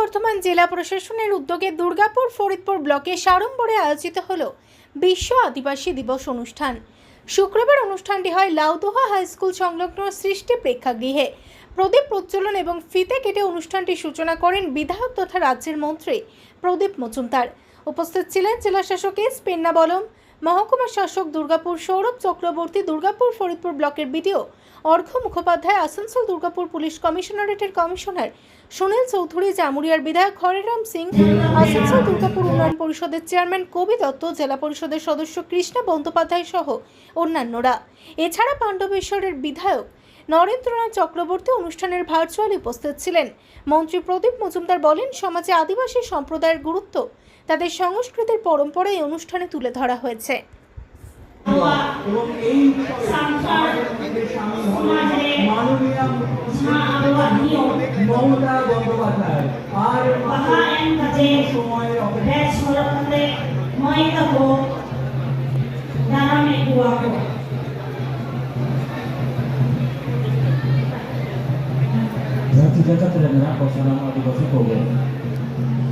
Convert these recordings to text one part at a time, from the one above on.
বর্ধমান জেলা প্রশাসনের উদ্যোগে দুর্গাপুর ফরিদপুর ব্লকে সাড়ম্বরে আয়োজিত হল বিশ্ব আদিবাসী দিবস অনুষ্ঠান। শুক্রবার অনুষ্ঠানটি হয় লাউদোহা হাই স্কুল সংলগ্ন সৃষ্টি প্রেক্ষাগৃহে। প্রদীপ প্রজ্বলন এবং ফিতে কেটে অনুষ্ঠানটির সূচনা করেন বিধায়ক তথা রাজ্যের মন্ত্রী প্রদীপ মজুমদার। উপস্থিত ছিলেন জেলা শাসক এস পেন্না বলম মহকুমা শাসক দুর্গাপুর সৌরভ চক্রবর্তী দুর্গাপুর ফরিদপুর ব্লকের বিডিও অর্ঘ্য মুখোপাধ্যায়, আসানসোল দুর্গাপুর পুলিশ কমিশনারেটের কমিশনার সুনীল চৌধুরী, জামুরিয়ার বিধায়ক হরিরাম সিং, আসানসোল দুর্গাপুর উন্নয়ন পরিষদের চেয়ারম্যান কবি দত্ত, জেলা পরিষদের সদস্য কৃষ্ণা বন্দ্যোপাধ্যায় সহ অন্যান্যরা। এছাড়া পাণ্ডবেশ্বরের বিধায়ক নরেন্দ্রনাথ চক্রবর্তী অনুষ্ঠানের ভার্চুয়ালি উপস্থিত ছিলেন। মন্ত্রী প্রদীপ মজুমদার বলেন, সমাজে আদিবাসী সম্প্রদায়ের গুরুত্ব তাদের সংস্কৃতির পরম্পরা এই অনুষ্ঠানে তুলে ধরা হয়েছে.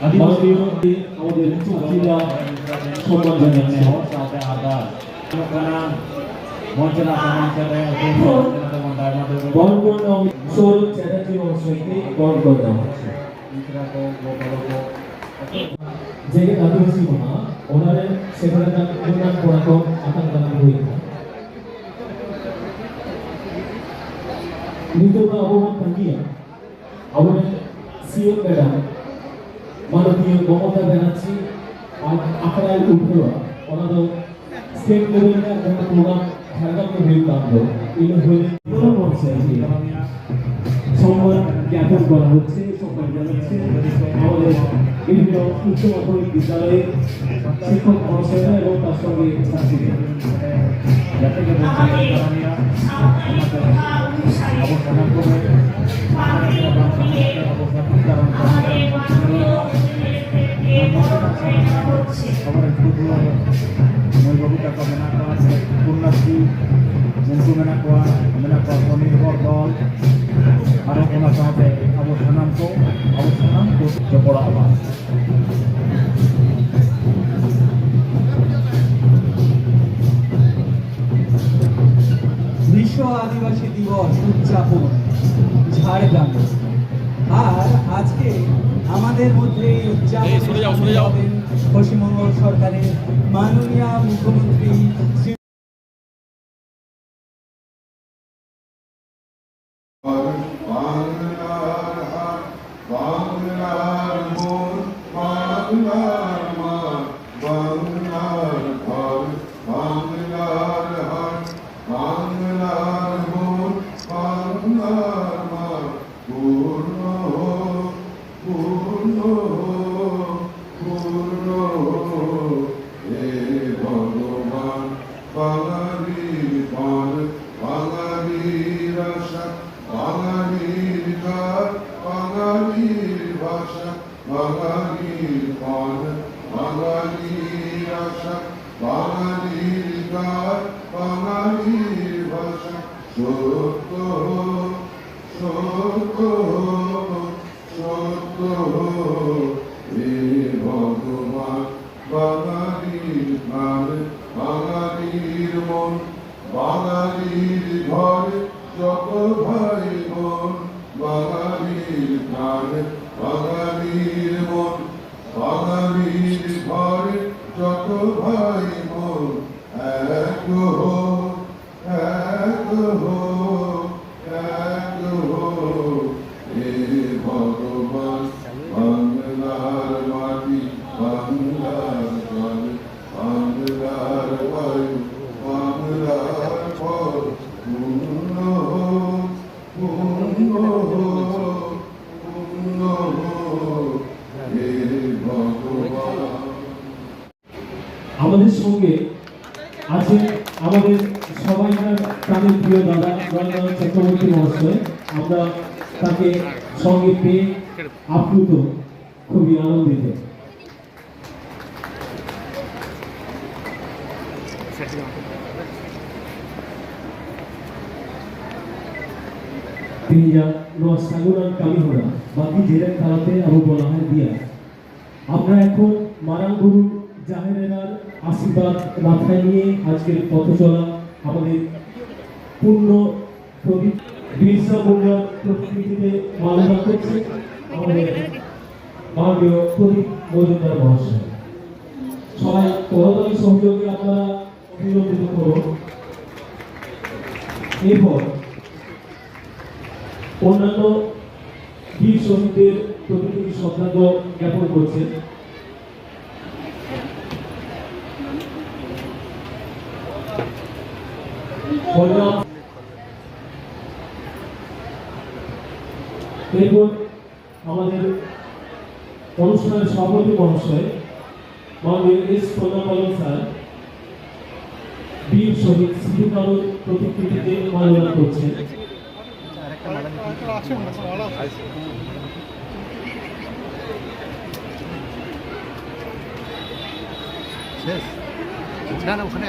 মাননীয় আমাদের জেলা সম্মান জানাচ্ছি জেগে আদিবাসী মহা ওনারে সেখানে তার উন্নয়ন পরাক্রম আকাঙ্ক্ষা হয়ে নিতরা আবহাওয়া tangiya আমাদের সিএম ম্যাডাম মাননীয় মমতা ব্যানার্জি আপনার উঠেওয়া ওনাদের স্টেট লেভেলে একটা প্রোগ্রাম খেলাধুলা হয়ে কাটলো এই হয়ে সম্মান জ্ঞাপন করা হচ্ছে সম্মান জানাচ্ছে। বিভিন্ন উচ্চ মাধ্যমিক বিদ্যালয়ের শিক্ষক মহাশয়রা এবং তার সঙ্গে ছাত্রীরা আমাদের সাঁওতালি প্রথা অনুসারে পাখির পক্ষে আমাদের মাননীয় মুখ্যমন্ত্রীকে বড় করে নেওয়া হচ্ছে মৈববিতা ko menak ko purnasi mungkin menak ko menak ko ponirbor aba বিশ্ব আদিবাসী দিবস উদযাপন ঝাড়গ্রামে। আর আজকে আমাদের মধ্যে এই উদযাপনে পশ্চিমবঙ্গ সরকারের মাননীয় মুখ্যমন্ত্রী Allah. ভাষা সত্য সত্য সত্য। ভগবান বাঙালির প্রাণ বাঙালির মন বাঙালির ঘরে যত ভাই বোন বাঙালির প্রাণ বাঙালির মন আমাদের সঙ্গে আছে আমাদের সবাইকার প্রাণের প্রিয় দাদা চক্রবর্তী মহাশয়। আমরা তাকে সঙ্গে পেয়ে আপ্লুত, খুবই আনন্দিত। যা নোয়া সাগুরান কামিহরা বাকি জেলের তালাতে আবু বলা হয় দিয়া আমরা এখন মারাং গুরু জাহেরেরার আশীর্বাদ মাথায় নিয়ে আজকের পথ চলা আমাদের পূর্ণ বিরসা মালনা করছে আমাদের মাননীয় প্রদীপ মজুমদার মহাশয়। সবাই করতালি সহযোগে আপনারা অভিনন্দিত করুন। এরপর অন্যান্য বীর শহীদদের প্রতি তিনি শ্রদ্ধাঞ্জ জ্ঞাপন করছেন। আমাদের অনুষ্ঠানের সভাপতি মহাশয় এস প্রণাম স্যার, বীর শহীদ স্মৃতিকারক প্রতিকৃতিতে মানবতা করছেন। শেষ না না ওখানে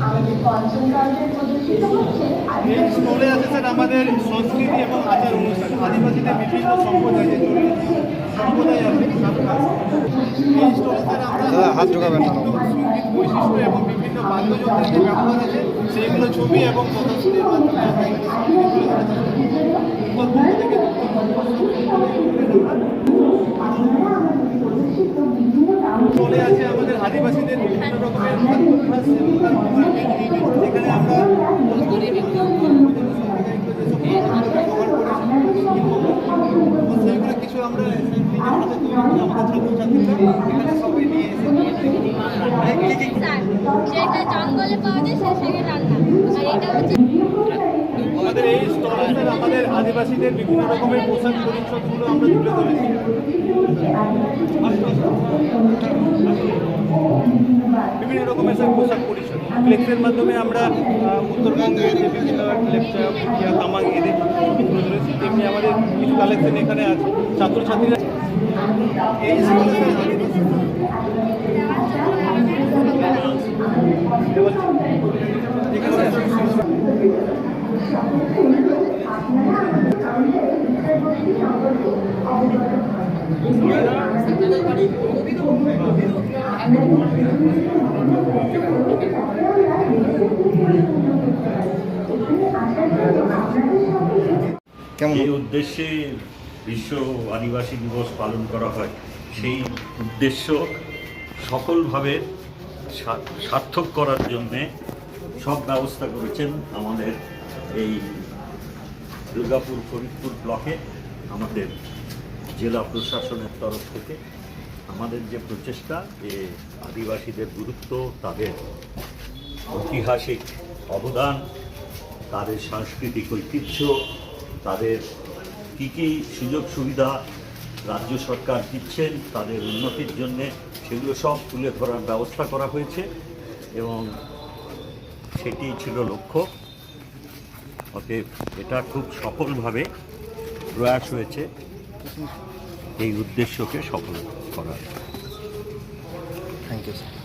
আমাদের হচ্ছে স্টলে আছে স্যার আমাদের সংস্কৃতি এবং আচার অনুষ্ঠান আদিবাসীদের বিভিন্ন সম্প্রদায় সম্প্রদায় আছে। এই স্টলে স্যার আমরা হাত ঢোকাবেন সংগীত বৈশিষ্ট্য এবং বিভিন্ন বাদ্যযন্ত্রের যে ব্যবহার আছে সেইগুলো ছবি এবং প্রদর্শনীর মাধ্যমে আমরা থেকে স্টলে আছে আমাদের আদিবাসীদের বিভিন্ন রকমের আমরা সেইগুলো কিছু আমরা আমাদের সেটা জঙ্গলে পাওয়া যায়, সে সেখানে রান্না। আর এটা হচ্ছে আমাদের এই স্টলে স্যার আমাদের আদিবাসীদের বিভিন্ন রকমের পোশাক পরিচ্ছদগুলো আমরা তুলে ধরেছি। বিভিন্ন রকমের স্যার পোশাক পরিচ্ছদ। ফ্লেক্সের মাধ্যমে আমরা উত্তরবঙ্গের যে বিভিন্ন লেপচা ভুটিয়া তামাং এদের তুলে ধরেছি। তেমনি আমাদের কিছু কালেকশন এখানে আছে। ছাত্রছাত্রীরা এই স্কুলে স্যার আদিবাসী এখানে যে উদ্দেশ্যে বিশ্ব আদিবাসী দিবস পালন করা হয়। সেই উদ্দেশ্য সকলভাবে সার্থক করার জন্যে সব ব্যবস্থা করেছেন আমাদের এই দুর্গাপুর ফরিদপুর ব্লকে আমাদের জেলা প্রশাসনের তরফ থেকে। আমাদের যে প্রচেষ্টা যে আদিবাসীদের গুরুত্ব তাদের ঐতিহাসিক অবদান তাদের সাংস্কৃতিক ঐতিহ্য তাদের কী কী সুযোগ সুবিধা রাজ্য সরকার দিচ্ছেন, তাদের উন্নতির জন্যে সেগুলো সব তুলে ধরার ব্যবস্থা করা হয়েছে এবং সেটি ছিল লক্ষ্য। অতএব এটা খুব সফলভাবে প্রয়াস হয়েছে। এই উদ্দেশ্যকে সফল করার। Thank you sir